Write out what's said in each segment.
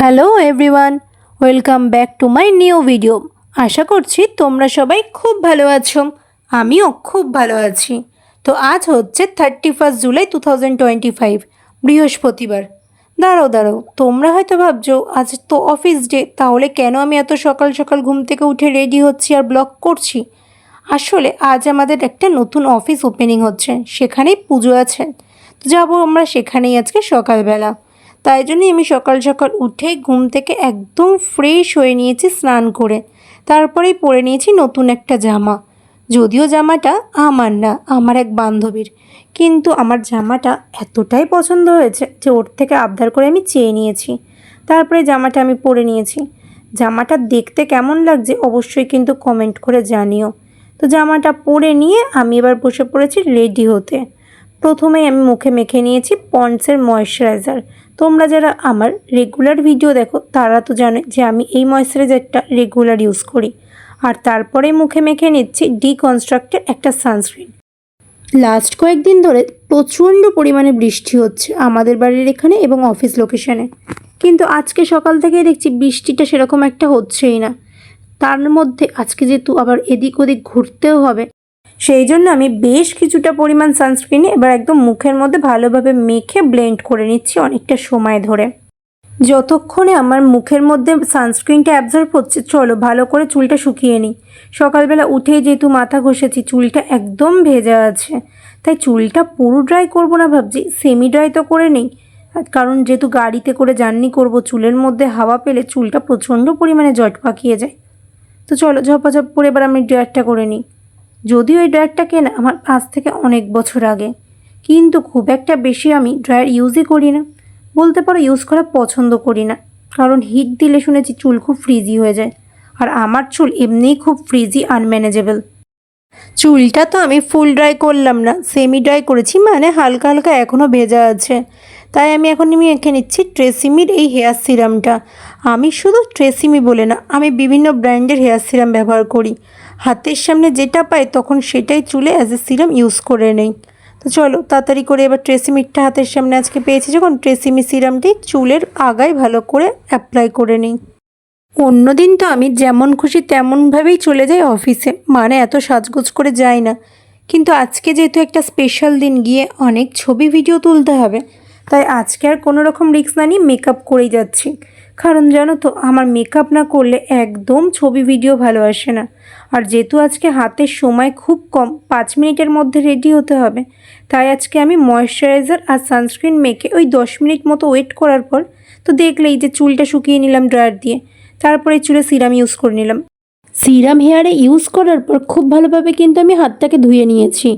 Hello everyone, welcome back to my new video. আশা করছি তোমরা সবাই খুব ভালো আছো, আমিও খুব ভালো আছি। তো আজ হচ্ছে thirty first July two thousand twenty five বৃহস্পতিবার। দাঁড়াও দাঁড়াও, তোমরা হয়তো ভাবছ, আজ তো অফিস ডে তাহলে কেন আমি এত সকাল সকাল ঘুম থেকে উঠে রেডি হচ্ছি আর ব্লগ করছি? আসলে আজ আমাদের একটা নতুন অফিস ওপেনিং হচ্ছে, সেখানেই পুজো আছে। তো যাব আমরা সেখানেই আজকে সকালবেলা। তাই জন্যই আমি সকাল সকাল উঠে ঘুম থেকে একদম ফ্রেশ হয়ে নিয়েছি স্নান করে। তারপরেই পরে নিয়েছি নতুন একটা জামা। যদিও জামাটা আমার না, আমার এক বান্ধবীর। কিন্তু আমার জামাটা এতটাই পছন্দ হয়েছে যে ওর থেকে আবদার করে আমি চেয়ে নিয়েছি। তারপরে জামাটা আমি পরে নিয়েছি। জামাটা দেখতে কেমন লাগছে অবশ্যই কিন্তু কমেন্ট করে জানিও। তো জামাটা পরে নিয়ে আমি এবার বসে পড়েছি রেডি হতে। প্রথমেই আমি মুখে মেখে নিয়েছি পন্ডসের ময়শ্চারাইজার। তোমরা যারা আমার রেগুলার ভিডিও দেখো, তারা তো জানে যে আমি এই ময়শ্চারাইজারটা রেগুলার ইউজ করি। আর তারপরে মুখে মেখে নিচ্ছি ডিকনস্ট্রাক্টের একটা সানস্ক্রিন। লাস্ট কয়েকদিন ধরে প্রচণ্ড পরিমাণে বৃষ্টি হচ্ছে আমাদের বাড়ির এখানে এবং অফিস লোকেশনে। কিন্তু আজকে সকাল থেকেই দেখছি বৃষ্টিটা সেরকম একটা হচ্ছেই না। তার মধ্যে আজকে যেহেতু আবার এদিক ওদিক ঘুরতেও হবে সেই জন্য আমি বেশ কিছুটা পরিমাণ সানস্ক্রিনে এবার একদম মুখের মধ্যে ভালোভাবে মেখে ব্লেন্ড করে নিচ্ছি অনেকটা সময় ধরে। যতক্ষণে আমার মুখের মধ্যে সানস্ক্রিনটা অ্যাবজর্ব হচ্ছে, চলো ভালো করে চুলটা শুকিয়ে নিই। সকালবেলা উঠেই যেহেতু মাথা ঘষেছি, চুলটা একদম ভেজা আছে। তাই চুলটা পুরো ড্রাই করব না ভাবছি সেমি ড্রাই তো করে নেই। কারণ যেহেতু গাড়িতে করে জার্নি করব, চুলের মধ্যে হাওয়া পেলে চুলটা প্রচণ্ড পরিমাণে জট পাকিয়ে যায়। তো চলো ঝপাঝপ করে এবার আমি ড্রায়ারটা করে নিই। যদিও এই ড্রায়ারটা কেনা আমার আজ থেকে অনেক বছর আগে। কিন্তু খুব একটা বেশি আমি ড্রায়ার ইউজই করি না। বলতে পারো ইউজ করা পছন্দ করি না। কারণ হিট দিলে শুনেছি চুল খুব ফ্রিজি হয়ে যায়। আর আমার চুল এমনিই খুব ফ্রিজি, আনম্যানেজেবল। চুলটা তো আমি ফুল ড্রাই করলাম না, সেমি ড্রাই করেছি মানে হালকা হালকা এখনও ভেজা আছে। তাই আমি এখন আমি এঁকে নিচ্ছি ট্রেসিমির এই হেয়ার সিরামটা। আমি শুধু ট্রেসিমি বলে না, আমি বিভিন্ন ব্র্যান্ডের হেয়ার সিরাম ব্যবহার করি। হাতের সামনে যেটা পাই তখন সেটাই চুলে অ্যাজ এ সিরাম ইউজ করে নেই। তো চলো, তাড়াতাড়ি করে এবার ট্রেসিমিরটা হাতের সামনে আজকে পেয়েছি। যখন ট্রেসিমি সিরামটি চুলের আগায় ভালো করে অ্যাপ্লাই করে নিই। অন্যদিন তো আমি যেমন খুশি তেমনভাবেই চলে যাই অফিসে মানে এত সাজগোজ করে যাই না। কিন্তু আজকে যেহেতু একটা স্পেশাল দিন, গিয়ে অনেক ছবি ভিডিও তুলতে হবে। তাই আজকে আর কোনো রকম রিক্স না নিয়ে মেকআপ করেই যাচ্ছি। কারণ জানো তো, আমার মেকআপ না করলে একদম ছবি ভিডিও ভালো আসে না। আর যেহেতু আজকে হাতের সময় খুব কম, পাঁচ মিনিটের মধ্যে রেডি হতে হবে, তাই আজকে আমি ময়শ্চারাইজার আর সানস্ক্রিন মেখে ওই দশ মিনিট মতো ওয়েট করার পর তো দেখলেই যে চুলটা শুকিয়ে নিলাম ড্রায়ার দিয়ে, তারপরে চুলে সিরাম ইউজ করে নিলাম। সিরাম হেয়ারে ইউজ করার পর খুব ভালোভাবে কিন্তু আমি হাতটাকে ধুয়ে নিয়েছি।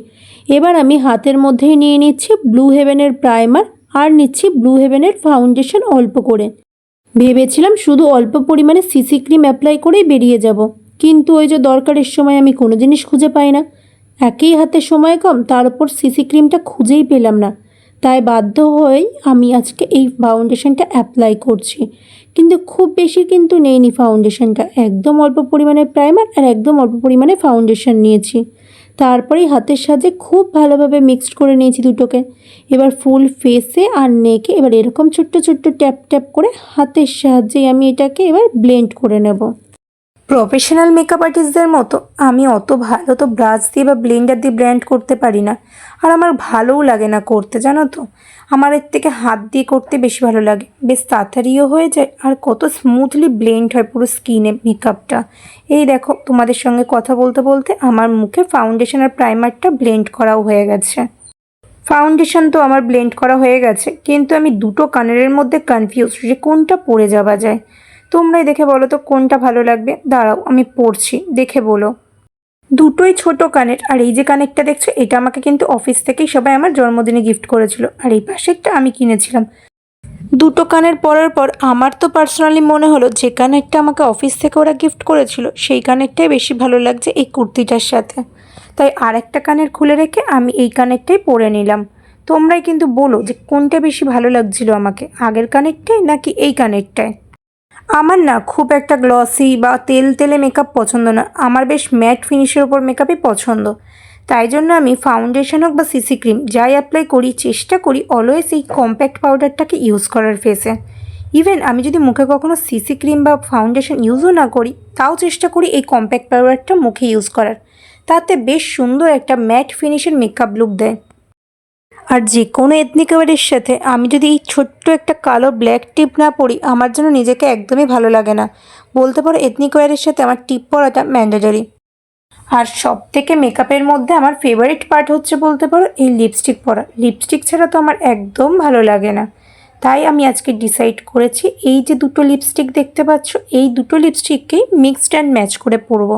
এবার আমি হাতের মধ্যেই নিয়ে নিচ্ছি ব্লু হেভেনের প্রাইমার আর নিচ্ছি ব্লু হেভেনের ফাউন্ডেশন অল্প করে। ভেবেছিলাম শুধু অল্প পরিমাণে সিসি ক্রিম অ্যাপ্লাই করেই বেরিয়ে যাব। কিন্তু ওই যে দরকারের সময় আমি কোনো জিনিস খুঁজে পাই না। একই হাতে সময় কম, তার উপর সিসি ক্রিমটা খুঁজেই পেলাম না। তাই বাধ্য হয়েই আমি আজকে এই ফাউন্ডেশনটা অ্যাপ্লাই করছি। কিন্তু খুব বেশি কিন্তু নেইনি ফাউন্ডেশনটা একদম অল্প পরিমাণে প্রাইমার আর একদম অল্প পরিমাণে ফাউন্ডেশন নিয়েছি। তারপরেই হাতের সাহায্যে খুব ভালোভাবে মিক্সড করে নিয়েছি দুটোকে। এবার ফুল ফেসে আর নেকে এবার এরকম ছোট্ট ছোট্ট ট্যাপ ট্যাপ করে হাতের সাহায্যে আমি এটাকে এবার ব্লেন্ড করে নেব। প্রফেশনাল মেকআপ আর্টিস্টদের মতো আমি অত ভালো তো ব্রাশ দিয়ে বা ব্লেন্ডার দিয়ে ব্র্যান্ড করতে পারি না। আর আমার ভালোও লাগে না করতে, জানো তো? আমার এর থেকে হাত দিয়ে করতে বেশি ভালো লাগে। বেশ তাড়াতাড়িও হয়ে যায়, আর কত স্মুথলি ব্লেন্ড হয় পুরো স্কিনে মেকআপটা এই দেখো, তোমাদের সঙ্গে কথা বলতে বলতে আমার মুখে ফাউন্ডেশন আর প্রাইমারটা ব্লেন্ড করাও হয়ে গেছে। ফাউন্ডেশন তো আমার ব্লেন্ড করা হয়ে গেছে, কিন্তু আমি দুটো কানের মধ্যে কনফিউজ যে কোনটা পরে যাওয়া যায়। তোমরাই দেখে বলো তো কোনটা ভালো লাগবে। দাঁড়াও, আমি পড়ছি দেখে বলো। দুটোই ছোট কানের। আর এই যে কানেরটা দেখছ, এটা আমাকে কিন্তু অফিস থেকেই সবাই আমার জন্মদিনে গিফট করেছিল। আর এই পাশেরটা আমি কিনেছিলাম। দুটো কানের পরার পর আমার তো পার্সোনালি মনে হলো, যে কানেরটা আমাকে অফিস থেকে ওরা গিফট করেছিল, সেই কানেরটাই বেশি ভালো লাগছে এই কুর্তিটার সাথে। তাই আরেকটা কানের খুলে রেখে আমি এই কানেরটাই পরে নিলাম। তোমরাই কিন্তু বলো যে কোনটা বেশি ভালো লাগছিল আমাকে, আগের কানেরটাই নাকি এই কানেরটায় আমার না খুব একটা গ্লসি বা তেল তেলে মেকআপ পছন্দ না। আমার বেশ ম্যাট ফিনিশের ওপর মেকআপই পছন্দ। তাই জন্য আমি ফাউন্ডেশন হোক বা সিসি ক্রিম যাই অ্যাপ্লাই করি, চেষ্টা করি অলওয়েজ এই কম্প্যাক্ট পাউডারটাকে ইউজ করার ফেসে ইভেন আমি যদি মুখে কখনো সিসি ক্রিম বা ফাউন্ডেশন ইউজও না করি, তাও চেষ্টা করি এই কম্প্যাক্ট পাউডারটা মুখে ইউজ করার। তাতে বেশ সুন্দর একটা ম্যাট ফিনিশের মেকআপ লুক দেয়। আর যে কোনো এথনিক ওয়ারের সাথে আমি যদি এই ছোট্ট একটা কালো ব্ল্যাক টিপ না পরি, আমার জন্য নিজেকে একদমই ভালো লাগে না। বলতে পারো এথনিক ওয়ারের সাথে আমার টিপ পরাটা ম্যান্ডেটরি আর সব থেকে মেকআপের মধ্যে আমার ফেভারিট পার্ট হচ্ছে বলতে পারো এই লিপস্টিক পরা। লিপস্টিক ছাড়া তো আমার একদম ভালো লাগে না। তাই আমি আজকে ডিসাইড করেছি এই যে দুটো লিপস্টিক দেখতে পাচ্ছ, এই দুটো লিপস্টিককেই মিক্সড অ্যান্ড ম্যাচ করে পরবো।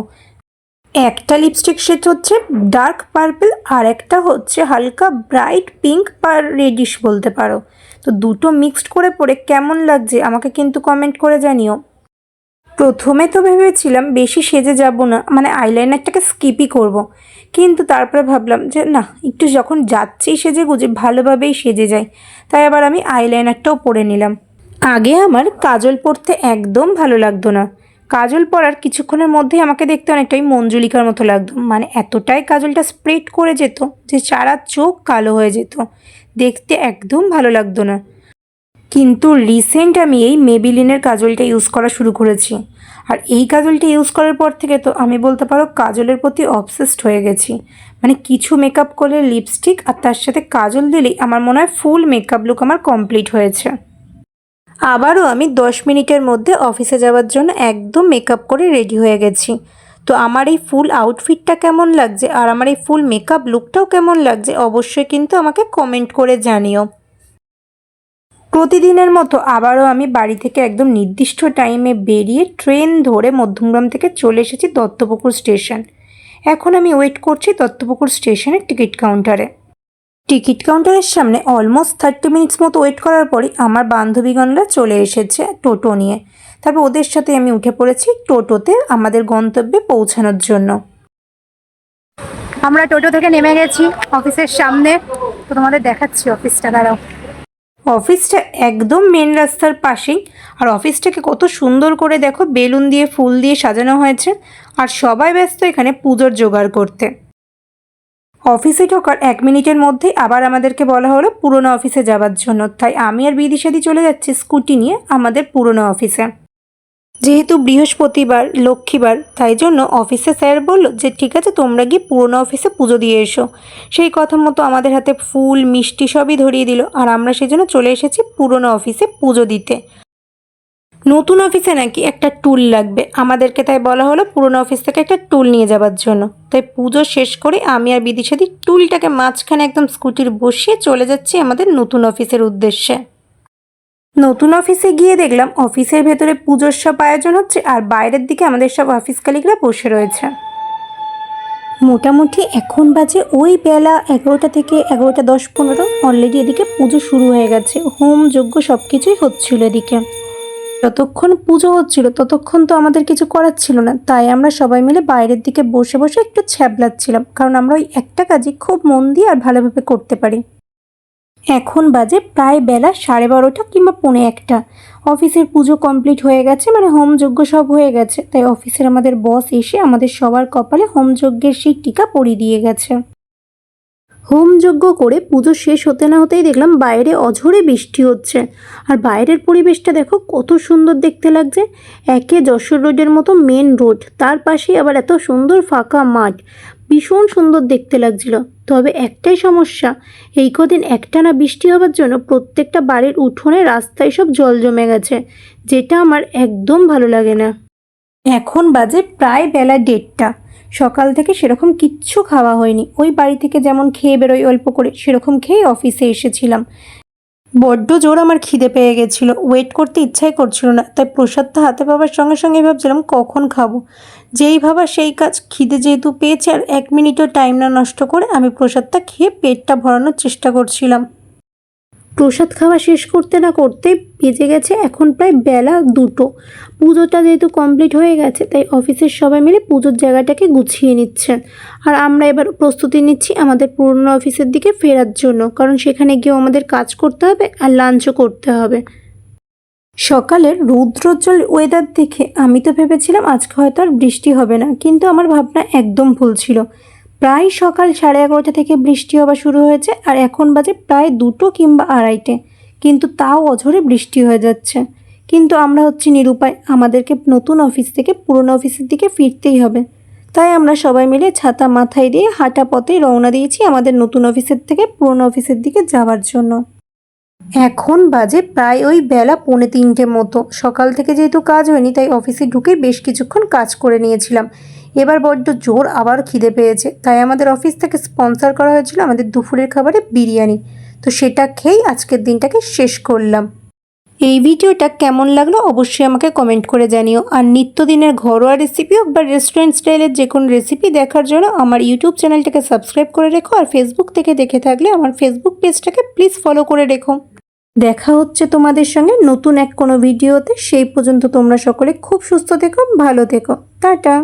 একটা লিপস্টিক শেড হচ্ছে ডার্ক পার্পল আর একটা হচ্ছে হালকা ব্রাইট পিঙ্ক পার রেডিশ বলতে পারো। তো দুটো মিক্সড করে পরে কেমন লাগছে আমাকে কিন্তু কমেন্ট করে জানিও। প্রথমে তো ভেবেছিলাম বেশি সেজে যাব না মানে আইলাইনারটাকে স্কিপই করব। কিন্তু তারপরে ভাবলাম যে না, একটু যখন যাচ্ছি সেজে গুজে ভালোভাবেই সেজে যাই। তাই আবার আমি আইলাইনারটাও পরে নিলাম। আগে আমার কাজল পরতে একদম ভালো লাগতো না। কাজল পরার কিছুক্ষণের মধ্যেই আমাকে দেখতে অনেকটাই মঞ্জুলিকার মতো লাগতো। মানে এতটাই কাজলটা স্প্রেড করে যেত যে সারা চোখ কালো হয়ে যেত। দেখতে একদম ভালো লাগতো না। কিন্তু রিসেন্ট আমি এই মেবিলিনের কাজলটা ইউজ করা শুরু করেছি। আর এই কাজলটা ইউজ করার পর থেকে তো আমি বলতে পারো কাজলের প্রতি অবসেসড হয়ে গেছি। মানে কিছু মেকআপ করলে লিপস্টিক আর তার সাথে কাজল দিলেই আমার মনে হয় ফুল মেকআপ লুক আমার কমপ্লিট হয়েছে। আবারও আমি দশ মিনিটের মধ্যে অফিসে যাওয়ার জন্য একদম মেকআপ করে রেডি হয়ে গেছি। তো আমার এই ফুল আউটফিটটা কেমন লাগছে আর আমার এই ফুল মেকআপ লুকটাও কেমন লাগছে অবশ্যই কিন্তু আমাকে কমেন্ট করে জানিও। প্রতিদিনের মতো আবারও আমি বাড়ি থেকে একদম নির্দিষ্ট টাইমে বেরিয়ে ট্রেন ধরে মধ্যমগ্রাম থেকে চলে এসেছি দত্তপুকুর স্টেশন এখন আমি ওয়েট করছি দত্তপুকুর স্টেশনের টিকিট কাউন্টারে টিকিট কাউন্টারের সামনে অলমোস্ট থার্টি মিনিটস মতো ওয়েট করার পরই আমার বান্ধবীগণরা চলে এসেছে টোটো নিয়ে। তারপর ওদের সাথে আমি উঠে পড়েছি টোটোতে আমাদের গন্তব্যে পৌঁছানোর জন্য। আমরা টোটো থেকে নেমে গেছি অফিসের সামনে। তো তোমাদের দেখাচ্ছি অফিসটা দাঁড়াও। অফিসটা একদম মেন রাস্তার পাশেই। আর অফিসটাকে কত সুন্দর করে দেখো বেলুন দিয়ে ফুল দিয়ে সাজানো হয়েছে। আর সবাই ব্যস্ত এখানে পুজোর জোগাড় করতে। অফিসে ঢোকার এক মিনিটের মধ্যেই আবার আমাদেরকে বলা হলো পুরনো অফিসে যাওয়ার জন্য। তাই আমি আর বিদিশাদি চলে যাচ্ছি স্কুটি নিয়ে আমাদের পুরনো অফিসে। যেহেতু বৃহস্পতিবার, লক্ষ্মীবার, তাই জন্য অফিসে স্যার বলল যে, ঠিক আছে, তোমরা গিয়ে পুরনো অফিসে পুজো দিয়ে এসো। সেই কথা মতো আমাদের হাতে ফুল, মিষ্টি সবই ধরিয়ে দিল। আর আমরা সেই জন্য চলে এসেছি পুরনো অফিসে পুজো দিতে। নতুন অফিসে নাকি একটা টুল লাগবে। আমাদেরকে তাই বলা হলো পুরনো অফিস থেকে একটা টুল নিয়ে যাওয়ার জন্য। তাই পুজো শেষ করে আমি আর বিদিশাদি টুলটাকে মাঝখানে একদম স্কুটির বসিয়ে চলে যাচ্ছি আমাদের নতুন অফিসের উদ্দেশ্যে। নতুন অফিসে গিয়ে দেখলাম অফিসের ভেতরে পুজোর সব আয়োজন হচ্ছে আর বাইরের দিকে আমাদের সব অফিস কালিকরা বসে রয়েছে। মোটামুটি এখন বাজে ওই বেলা এগারোটা থেকে এগারোটা দশ পনেরো। অলরেডি এদিকে পুজো শুরু হয়ে গেছে। হোম যজ্ঞ সব কিছুই হচ্ছিল এদিকে। যতক্ষণ পুজো হচ্ছিল, ততক্ষণ তো আমাদের কিছু করার ছিল না। তাই আমরা সবাই মিলে বাইরের দিকে বসে বসে একটু ছ্যাবলাচ্ছিলাম, কারণ আমরা ওই একটা কাজই খুব মন দিয়ে আর ভালোভাবে করতে পারি। এখন বাজে প্রায় বেলা সাড়ে বারোটা কিংবা পৌনে একটা। অফিসের পুজো কমপ্লিট হয়ে গেছে মানে হোমযজ্ঞ সব হয়ে গেছে। তাই অফিসের আমাদের বস এসে আমাদের সবার কপালে হোমযজ্ঞের সেই টিকা পরিয়ে দিয়ে গেছে। হোমযজ্ঞ করে পুজো শেষ হতে না হতেই দেখলাম বাইরে অঝরে বৃষ্টি হচ্ছে। আর বাইরের পরিবেশটা দেখো কত সুন্দর দেখতে লাগছে। একে যশোর রোডের মতো মেন রোড তার পাশেই আবার এত সুন্দর ফাঁকা মাঠ। ভীষণ সুন্দর দেখতে লাগছিল। তবে একটাই সমস্যা, এই কদিন একটানা বৃষ্টি হওয়ার জন্য প্রত্যেকটা বাড়ির উঠোনে রাস্তায় সব জল জমে গেছে, যেটা আমার একদম ভালো লাগে না। এখন বাজে প্রায় বেলা দেড়টা। সকাল থেকে সেরকম কিচ্ছু খাওয়া হয়নি। ওই বাড়ি থেকে যেমন খেয়ে বেরোই অল্প করে, সেরকম খেয়ে অফিসে এসেছিলাম। বড্ড জোর আমার খিদে পেয়ে গেছিল। ওয়েট করতে ইচ্ছাই করছিল না, তাই প্রসাদটা হাতে পাবার সঙ্গে সঙ্গে ভাবছিলাম কখন খাব। যেই ভাবা সেই কাজ, খিদে যেহেতু পেয়েছে আর এক মিনিটও টাইম না নষ্ট করে আমি প্রসাদটা খেয়ে পেটটা ভরানোর চেষ্টা করছিলাম। প্রসাদ খাওয়া শেষ করতে না করতে বেজে গেছে এখন প্রায় বেলা দুটো। পুজোটা যেহেতু কমপ্লিট হয়ে গেছে, তাই অফিসের সবাই মিলে পুজোর জায়গাটাকে গুছিয়ে নিচ্ছেন আর আমরা এবার প্রস্তুতি নিচ্ছি আমাদের পুরনো অফিসের দিকে ফেরার জন্য, কারণ সেখানে গিয়েও আমাদের কাজ করতে হবে আর লাঞ্চও করতে হবে। সকালের রৌদ্রোজ্জ্বল ওয়েদার দেখে আমি তো ভেবেছিলাম আজকে হয়তো আর বৃষ্টি হবে না, কিন্তু আমার ভাবনা একদম ভুল ছিল। প্রায় সকাল সাড়ে এগারোটা থেকে বৃষ্টি হওয়া শুরু হয়েছে, আর এখন বাজে প্রায় দুটো কিংবা আড়াইটে। কিন্তু তাও অঝরে বৃষ্টি হয়ে যাচ্ছে। কিন্তু আমরা হচ্ছি নিরুপায়, আমাদেরকে নতুন অফিস থেকে পুরনো অফিসের দিকে ফিরতেই হবে। তাই আমরা সবাই মিলে ছাতা মাথায় দিয়ে হাঁটা পথে রওনা দিয়েছি আমাদের নতুন অফিসের থেকে পুরনো অফিসের দিকে যাওয়ার জন্য। এখন বাজে প্রায় ওই বেলা পৌনে তিনটে মতো। সকাল থেকে যেহেতু কাজ হয়নি, তাই অফিসে ঢুকে বেশ কিছুক্ষণ কাজ করে নিয়েছিলাম। এবার বড্ড জোর আবার খিদে পেয়েছে। তাই আমাদের অফিস থেকে স্পন্সার করা হয়েছিল আমাদের দুপুরের খাবারে বিরিয়ানি। তো সেটা খেয়েই আজকের দিনটাকে শেষ করলাম। এই ভিডিওটা কেমন লাগল অবশ্যই আমাকে কমেন্ট করে জানিও। আর নিত্যদিনের ঘরোয়া রেসিপি হোক বা রেস্টুরেন্ট স্টাইলের যে কোনো রেসিপি দেখার জন্য আমার ইউটিউব চ্যানেলটাকে সাবস্ক্রাইব করে রেখো আর ফেসবুক থেকে দেখে থাকলে আমার ফেসবুক পেজটাকে প্লিজ ফলো করে রেখো। দেখা হচ্ছে তোমাদের সঙ্গে নতুন এক কোনো ভিডিওতে। সেই পর্যন্ত তোমরা সকলে খুব সুস্থ থেকো, ভালো থেকো। টাটা।